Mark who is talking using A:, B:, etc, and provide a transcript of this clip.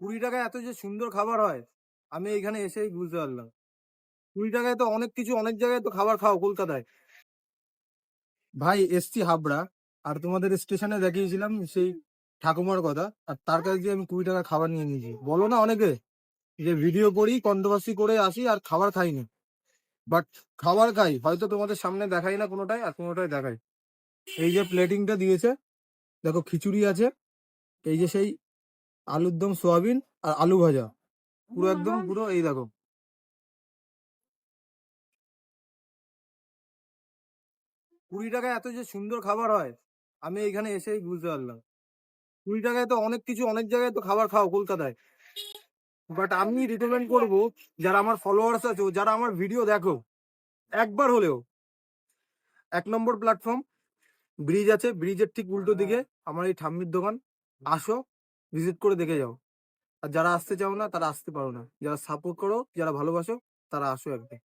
A: কুড়ি টাকায় এত যে সুন্দর খাবার হয়, আমি এখানে এসেই বুঝতে পারলাম। কুড়ি টাকায় তো অনেক কিছু, অনেক জায়গায় তো খাবার খাও কলকাতায়। ভাই, এসছি হাবড়া, আর তোমাদের স্টেশনে দেখিয়েছিলাম সেই ঠাকুমার কথা, আর তার কাছে দিয়ে আমি কুড়ি টাকা খাবার নিয়ে নিয়েছি। বলো না অনেকে যে ভিডিও করি, কন্ট্রোভার্সি করে আসি আর খাবার খাই না। বাট খাবার খাই, হয়তো তোমাদের সামনে দেখাই না কোনোটাই, আর কোনোটাই দেখাই। এই যে প্লেটিংটা দিয়েছে, দেখো খিচুড়ি আছে, এই যে সেই আলুর দম সোয়াবিন আর আলু ভাজা। পুরো একদম পুরো এই দেখো। কুড়ি টাকায় এত যে সুন্দর খাবার হয় আমি এখানে এসেই বুঝতে পারলাম। কুড়ি টাকায় তো অনেক কিছু অনেক জায়গায় তো খাবার খাও কলকাতায়। বাট আমি রিকমেন্ড করব যারা আমার ফলোয়ার্স আছে যারা আমার ভিডিও দেখো একবার হলেও। এক নম্বর প্ল্যাটফর্ম ব্রিজ আছে ব্রিজের ঠিক উল্টো দিকে আমার এই ঠাম্মির দোকান। আসো ভিজিট করে দেখে যাও। আর যারা আসতে চাও না, তারা আসতে পারো না। যারা সাপোর্ট করো, যারা ভালোবাসো, তারা আসো একদিন।